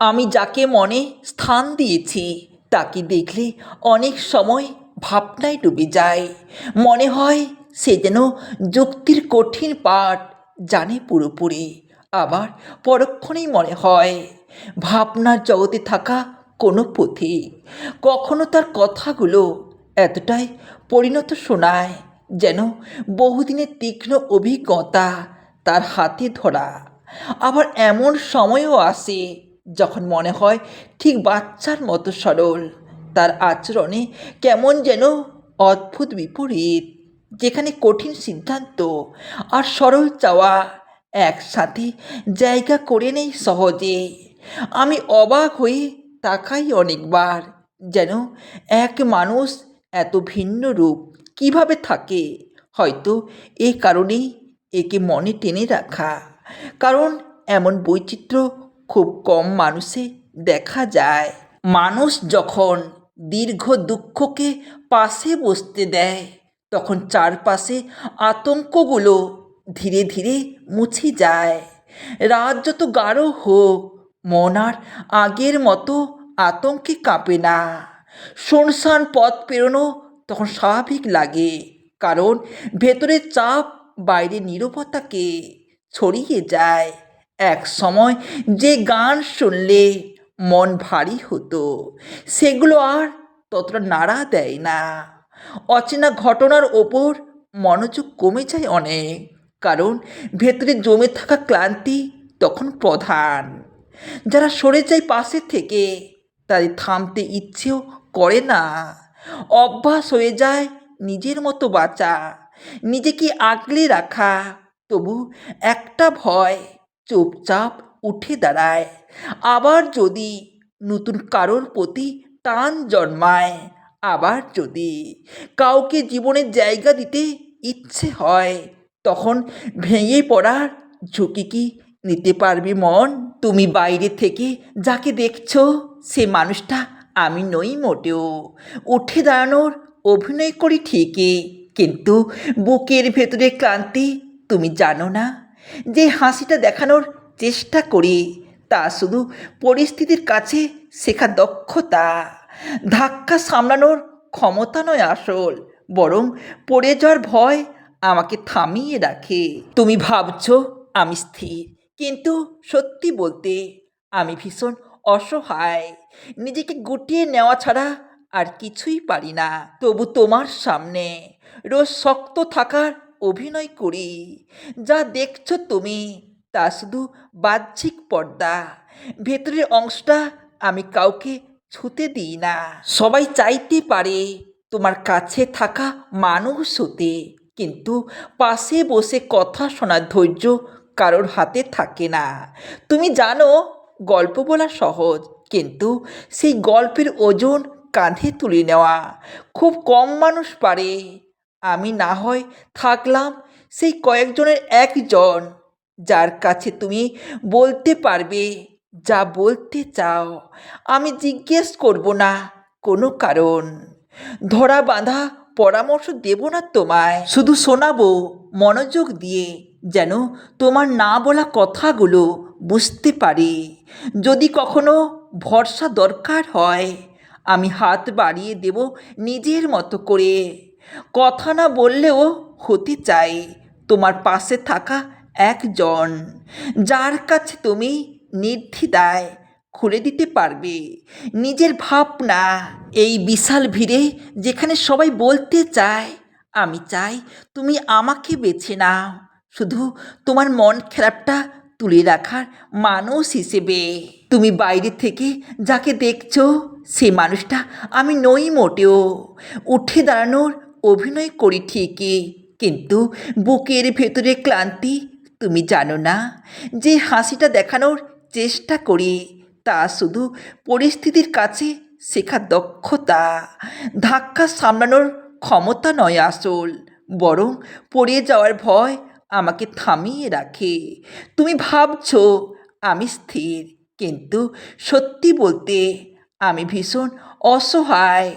আমি যাকে মনে স্থান দিয়েছি, তাকে দেখলে অনেক সময় ভাবনায় ডুবে যায়। মনে হয় সে যেন যুক্তির কঠিন পাঠ জানে পুরোপুরি, আবার পরক্ষণেই মনে হয় ভাবনার জগতে থাকা কোনো পথে। কখনো তার কথাগুলো এতটাই পরিণত শোনায় যেন বহুদিনের তীক্ষ্ণ অভিজ্ঞতা তার হাতে ধরা। আবার এমন সময়ও আসে যখন মনে হয় ঠিক বাচ্চার মতো সরল, তার আচরণে কেমন যেন অদ্ভুত বিপরীত, যেখানে কঠিন সিদ্ধান্ত আর সরল চাওয়া একসাথে জায়গা করে নেই সহজে। আমি অবাক হয়ে তাকাই অনেকবার, যেন এক মানুষ এত ভিন্ন রূপ কীভাবে থাকে? হয়তো এই কারণেই একে মনে টেনে রাখা। কারণ এমন বৈচিত্র্য খুব কম মানুষে দেখা যায়। মানুষ যখন দীর্ঘ দুঃখকে পাশে বসতে দেয়, তখন চারপাশে আতঙ্কগুলো ধীরে ধীরে মুছে যায়। রাত যত গাঢ় হোক, মন আর আগের মতো আতঙ্কে কাঁপে না। শুনশান পথ পেরোনো তখন স্বাভাবিক লাগে, কারণ ভেতরের চাপ বাইরে নীরবতাকে ছড়িয়ে যায়। এক সময় যে গান শুনলে মন ভারী হতো, সেগুলো আর ততটা নাড়া দেয় না। অচেনা ঘটনার ওপর মনোযোগ কমে যায় অনেক, কারণ ভেতরে জমে থাকা ক্লান্তি তখন প্রধান। যারা সরে যায় পাশে থেকে, তাদের থামতে ইচ্ছেও করে না। অভ্যাস হয়ে যায় নিজের মতো বাঁচা, নিজেকে আগলে রাখা, তবু একটা ভয় চুপচাপ উঠে দাঁড়ায়। আবার যদি নতুন কারোর প্রতি টান জন্মায়, আবার যদি কাউকে জীবনের জায়গা দিতে ইচ্ছে হয়, তখন ভেঙে পড়ার ঝুঁকি কি নিতে পারবে মন? তুমি বাইরে থেকে যাকে দেখছ, সে মানুষটা আমি নই মোটেও। উঠে দাঁড়ানোর অভিনয় করি ঠিকই, কিন্তু বুকের ভেতরে ক্লান্তি তুমি জানো না। যে হাসিটা দেখানোর চেষ্টা করি, তা শুধু পরিস্থিতির কাছে শেখা দক্ষতা। ধাক্কা সামলানোর ক্ষমতা নয় আসল, বরং পড়ে যাওয়ার ভয় আমাকে থামিয়ে রাখে। তুমি ভাবছ আমি স্থির, কিন্তু সত্যি বলতে আমি ভীষণ অসহায়। নিজেকে গুটিয়ে নেওয়া ছাড়া আর কিছুই পারি না। তবু তোমার সামনে রোজ শক্ত থাকার অভিনয় করি। যা দেখছ তুমি, তা শুধু বাহ্যিক পর্দা। ভেতরের অংশটা আমি কাউকে ছুতে দিই না। সবাই চাইতে পারে তোমার কাছে থাকা মানুষ হতে, কিন্তু পাশে বসে কথা শোনার ধৈর্য কারোর হাতে থাকে না। তুমি জানো, গল্প বলা সহজ, কিন্তু সেই গল্পের ওজন কাঁধে তুলে নেওয়া। খুব কম মানুষ পারে। আমি না হয় থাকলাম সেই কয়েকজনের একজন, যার কাছে তুমি বলতে পারবে যা বলতে চাও। আমি জিজ্ঞেস করব না কোনো কারণ। ধরা বাঁধা পরামর্শ দেব না তোমায়। শুধু শোনাবো মনোযোগ দিয়ে যেন তোমার না বলা কথাগুলো বুঝতে পারি। যদি কখনো ভরসা দরকার হয়, আমি হাত বাড়িয়ে দেব নিজের মতো করে। কথা না বললেও হতে চাই। তোমার পাশে থাকা একজন, যার কাছে তুমি নির্দ্বিধায় খুলে দিতে পারবে। নিজের ভাবনা, এই বিশাল ভিড়ে যেখানে সবাই বলতে চায়, আমি চাই তুমি আমাকে বেছে নাও। শুধু তোমার মন খারাপটা তুলে রাখার মানুষ হিসেবে। তুমি বাইরে থেকে যাকে দেখছ, সে মানুষটা আমি নই মোটেও। উঠে দাঁড়ানোর অভিনয় করি ঠিকই, কিন্তু বুকের ভেতরে ক্লান্তি, তুমি জানো না, যে হাসিটা দেখানোর চেষ্টা করি, তা শুধু পরিস্থিতির কাছে শেখা দক্ষতা, ধাক্কা সামলানোর ক্ষমতা নয় আসল, বরং পড়ে যাওয়ার ভয় আমাকে থামিয়ে রাখে। তুমি ভাবছ আমি স্থির, কিন্তু সত্যি বলতে আমি ভীষণ অসহায়,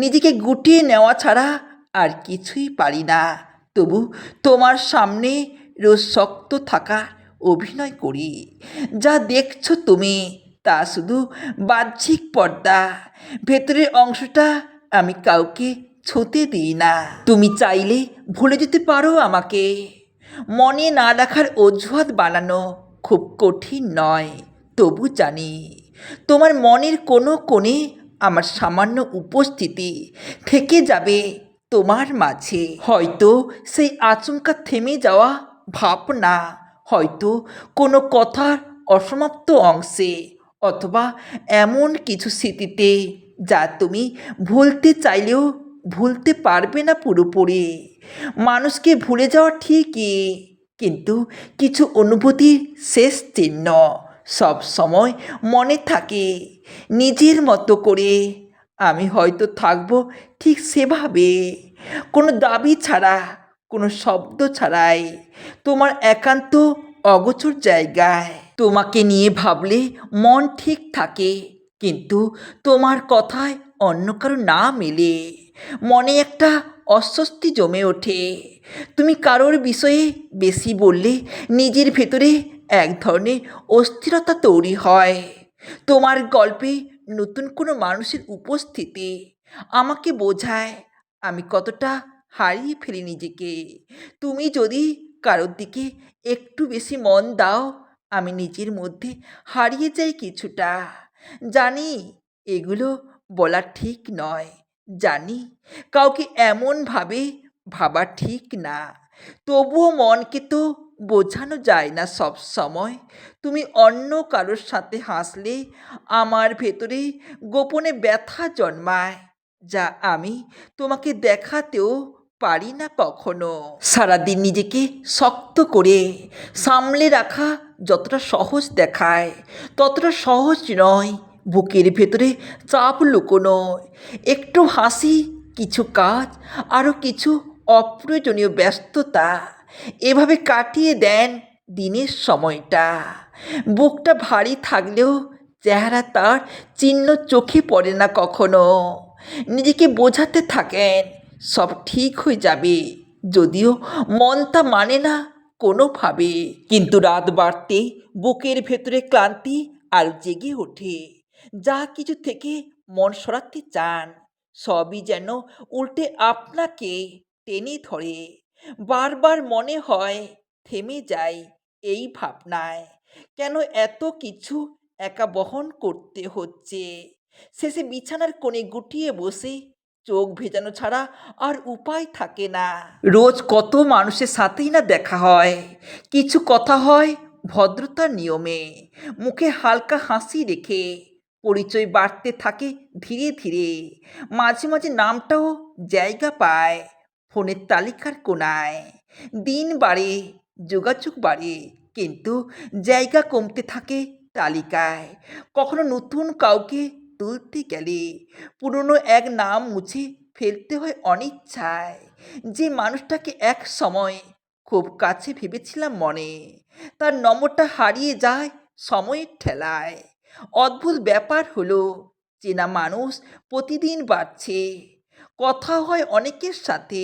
নিজেকে গুটিয়ে নেওয়া ছাড়া আর কিছুই পারি না। তবু তোমার সামনে রোজ শক্ত থাকার অভিনয় করি। যা দেখছ তুমি, তা শুধু বাহ্যিক পর্দা। ভেতরের অংশটা আমি কাউকে ছুতে দিই না। তুমি চাইলে ভুলে যেতে পারো আমাকে। মনে না রাখার অজুহাত বানানো খুব কঠিন নয়। তবু জানি, তোমার মনের কোনো কোণে আমার সামান্য উপস্থিতি থেকে যাবে। তোমার মাঝে। হয়তো সেই আচমকা থেমে যাওয়া ভাবনা, হয়তো কোনো কথার অসমাপ্ত অংশে অথবা এমন কিছু স্মৃতিতে যা তুমি ভুলতে চাইলেও ভুলতে পারবে না পুরোপুরি। মানুষকে ভুলে যাওয়া ঠিকই, কিন্তু কিছু অনুভূতির শেষ চিহ্ন সব সময় মনে থাকে। নিজের মতো করে আমি হয়তো থাকব ঠিক সেভাবে। কোনো দাবি ছাড়া, কোনো শব্দ ছাড়াই। তোমার একান্ত অগোচর জায়গায়। তোমাকে নিয়ে ভাবলে মন ঠিক থাকে, কিন্তু তোমার কথায় অন্য কারও না মেলে। মনে একটা অস্বস্তি জমে ওঠে। তুমি কারোর বিষয়ে বেশি বললে নিজের ভেতরে এক ধরনের অস্থিরতা তৈরি হয়। তোমার গল্পে নতুন কোনো মানুষের উপস্থিতি আমাকে বোঝায়। আমি কতটা হারিয়ে ফেলি নিজেকে। তুমি যদি কারোর দিকে একটু বেশি মন দাও, আমি নিজের মধ্যে হারিয়ে যাই কিছুটা। জানি এগুলো বলা ঠিক নয়। জানি কাউকে এমনভাবে ভাবা ঠিক না। তবুও মনকে তো বোঝানো যায় না সব সময়। তুমি অন্য কারোর সাথে হাসলে আমার ভেতরে গোপনে ব্যথা জন্মায়, যা আমি তোমাকে দেখাতেও পারি না কখনো। সারাদিন নিজেকে শক্ত করে সামলে রাখা যতটা সহজ দেখায়, ততটা সহজ নয়, বুকের ভেতরে চাপ লুকোনো। একটু হাসি, কিছু কাজ আরও কিছু অপ্রয়োজনীয় ব্যস্ততা। এভাবে কাটিয়ে দেন দিনের সময়টা। বুকটা ভারী থাকলেও চেহারা তার চিহ্ন চোখে পড়ে না কখনো। নিজেকে বোঝাতে থাকেন, সব ঠিক হয়ে যাবে। যদিও মন তা মানে না কোনোভাবে। কিন্তু রাত বাড়তে বুকের ভেতরে ক্লান্তি আর জেগে ওঠে। যা কিছু থেকে মন সরাতে চান, সবই যেন উল্টে আপনাকে টেনে ধরে। বারবার মনে হয় থেমে যাই এই ভাবনায়। কেন এত কিছু একা বহন করতে হচ্ছে? শেষে বিছানার কোণে গুটিয়ে বসে চোখ ভেজানো ছাড়া আর উপায় থাকে না। রোজ কত মানুষের সাথেই না দেখা হয়। কিছু কথা হয় ভদ্রতার নিয়মে। মুখে হালকা হাসি রেখে পরিচয় বাড়তে থাকে ধীরে ধীরে। মাঝে মাঝে নামটাও জায়গা পায়। ফোনের তালিকার কোনায় দিন বাড়ে, যোগাযোগ বাড়ে, কিন্তু জায়গা কমতে থাকে তালিকায়। কখনো নতুন কাউকে তুলতে গেলে পুরনো এক নাম মুছে ফেলতে হয় অনিচ্ছায়। যে মানুষটাকে এক সময় খুব কাছে ভেবেছিলাম মনে, তার নম্বরটা হারিয়ে যায় সময়ের ঠেলায়। অদ্ভুত ব্যাপার হলো, চেনা মানুষ প্রতিদিন বাড়ছে। কথা হয় অনেকের সাথে।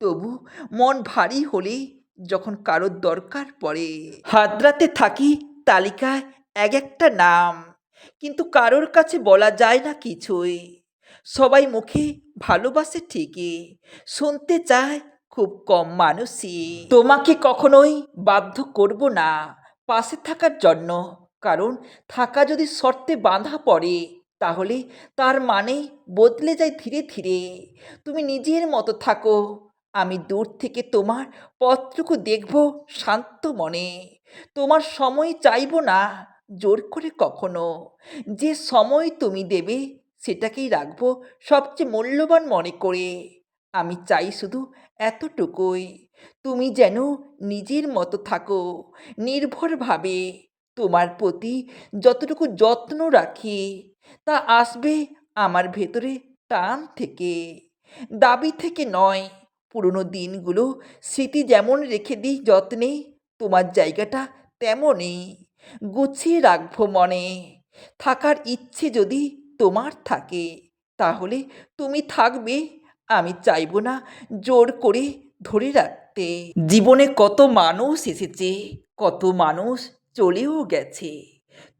তবু মন ভারী হলে যখন কারোর দরকার পড়ে। হাতরাতে থাকি তালিকায় এক একটা নাম, কিন্তু কারোর কাছে বলা যায় না কিছুই। সবাই মুখে ভালোবাসে ঠিকই, শুনতে চায় খুব কম মানুষই। তোমাকে কখনোই বাধ্য করব না, পাশে থাকার জন্য, কারণ থাকা যদি শর্তে বাঁধা পড়ে তাহলে তার মানে বদলে যায় ধীরে ধীরে। তুমি নিজের মতো থাকো। আমি দূর থেকে তোমার পথটুকু দেখব শান্ত মনে। তোমার সময় চাইব না জোর করে কখনো। যে সময় তুমি দেবে সেটাকেই রাখব সবচেয়ে মূল্যবান মনে করে। আমি চাই শুধু এতটুকুই। তুমি যেন নিজের মতো থাকো। নির্ভরভাবে তোমার প্রতি যতটুকু যত্ন রাখি তা আসবে আমার ভেতরে টান থেকে। দাবি থেকে নয়, পুরনো দিনগুলো স্মৃতি যেমন রেখে দিই যত্নে, তোমার জায়গাটা তেমনই। গুছিয়ে রাখব মনে। থাকার ইচ্ছে যদি তোমার থাকে, তাহলে তুমি থাকবে, আমি চাইব না জোর করে ধরে রাখতে। জীবনে কত মানুষ এসেছে, কত মানুষ চলেও গেছে।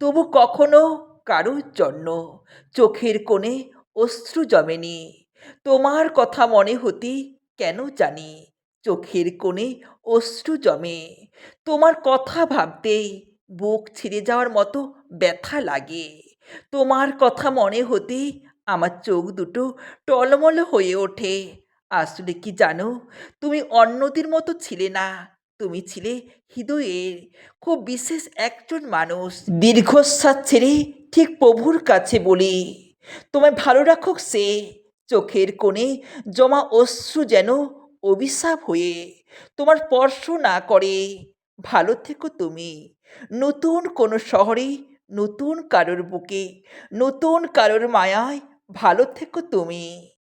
তবু কখনো কারোর জন্য? চোখের কোণে অশ্রু জমেনি। তোমার কথা মনে হতে কেন জানি? চোখের কোণে অশ্রু জমে। তোমার কথা ভাবতেই বুক ছিঁড়ে যাওয়ার মতো ব্যথা লাগে। তোমার কথা মনে হতে আমার চোখ দুটো টলমল হয়ে ওঠে। আসলে কি জানো? তুমি অন্যদের মতো ছিলে না। তুমি ছিলে হৃদয়ের। খুব বিশেষ একজন মানুষ। দীর্ঘশ্বাস ছেড়ে ঠিক প্রভুর কাছে বলি, তোমায় ভালো রাখুক সে, চোখের কোণে জমা অশ্রু যেন অভিশাপ হয়ে, তোমার স্পর্শ না করে, ভালো থেকো তুমি, নতুন কোনো শহরে, নতুন কারোর বুকে, নতুন কারোর মায়ায় ভালো থেকো তুমি।